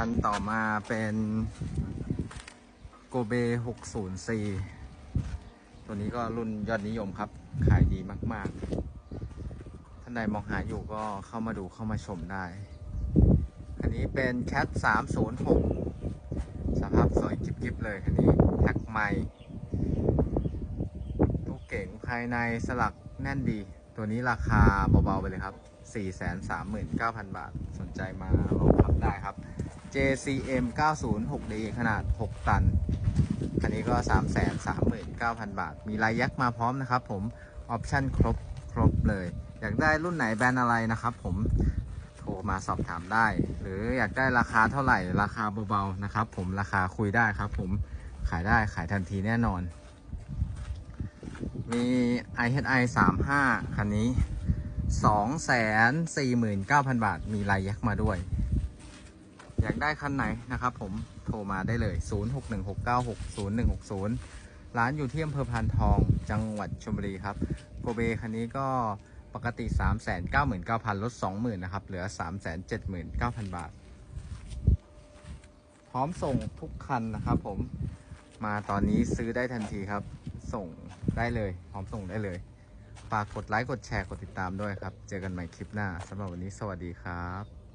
คันต่อมาเป็นโกเบ 60C ตัวนี้ก็รุ่นยอดนิยมครับ ขายดีมาก ๆ ท่านใดมองหาอยู่ก็เข้ามาดูเข้ามาชมได้ คันนี้เป็น Cat 306 สภาพสวยกิบๆ เลยคันนี้แท็กใหม่ตู้เก๋งภายในสลักแน่นดี ตัวนี้ราคาเบา ๆ ไปเลยครับ 439,000 บาท สนใจมาลองขับได้ครับ JCM 906D ขนาด 6 ตัน คันนี้ก็ 339,000 บาท มีลายยักษ์มาพร้อมนะครับผม ออปชั่นครบ ครบเลย อยากได้รุ่นไหนแบรนด์อะไรนะครับผมโทรมาสอบถามได้ หรืออยากได้ราคาเท่าไหร่ ราคาเบาๆนะครับผม ราคาคุยได้ครับผม ขายได้ขายทันทีแน่นอน มี IHI 35 คันนี้ 249,000 บาท มีลายยักษ์มาด้วย อยากได้คันไหนนะครับผมโทรมาได้เลย 0616960160 ร้านอยู่ที่อำเภอพานทองจังหวัดชลบุรีครับโกเบคันนี้ก็ปกติ 399,000 ลด 20,000 นะครับ เหลือ 379,000 บาท พร้อมส่งทุกคันนะครับผมมาตอนนี้ซื้อได้ทันทีครับ ส่งได้เลย พร้อมส่งได้เลยฝากกดไลค์ กดแชร์ กดติดตามด้วยครับ เจอกันใหม่คลิปหน้าสำหรับวันนี้สวัสดีครับ